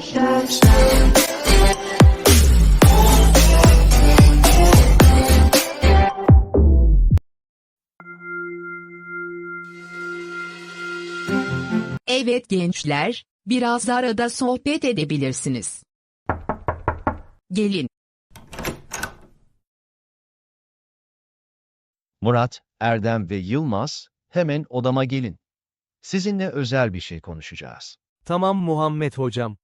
Evet gençler, biraz arada sohbet edebilirsiniz. Gelin. Murat, Erdem ve Yılmaz, hemen odama gelin. Sizinle özel bir şey konuşacağız. Tamam Muhammed hocam.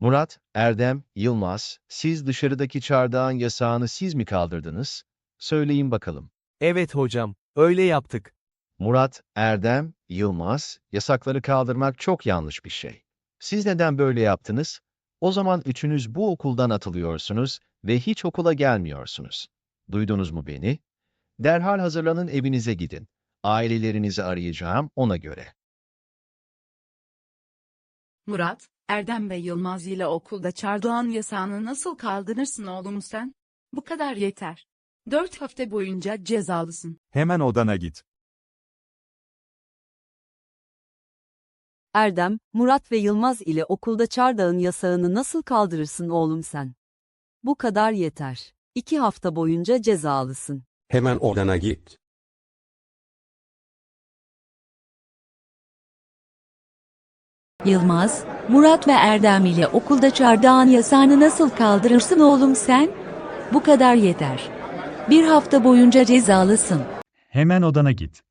Murat, Erdem, Yılmaz, siz dışarıdaki çardağın yasağını siz mi kaldırdınız? Söyleyin bakalım. Evet hocam, öyle yaptık. Murat, Erdem, Yılmaz, yasakları kaldırmak çok yanlış bir şey. Siz neden böyle yaptınız? O zaman üçünüz bu okuldan atılıyorsunuz ve hiç okula gelmiyorsunuz. Duydunuz mu beni? Derhal hazırlanın evinize gidin. Ailelerinizi arayacağım ona göre. Murat, Erdem ve Yılmaz ile okulda çardağın yasağını nasıl kaldırırsın oğlum sen? Bu kadar yeter. Dört hafta boyunca cezalısın. Hemen odana git. Erdem, Murat ve Yılmaz ile okulda çardağın yasağını nasıl kaldırırsın oğlum sen? Bu kadar yeter. İki hafta boyunca cezalısın. Hemen odana git. Yılmaz, Murat ve Erdem ile okulda çardağın yasağını nasıl kaldırırsın oğlum sen? Bu kadar yeter. Bir hafta boyunca cezalısın. Hemen odana git.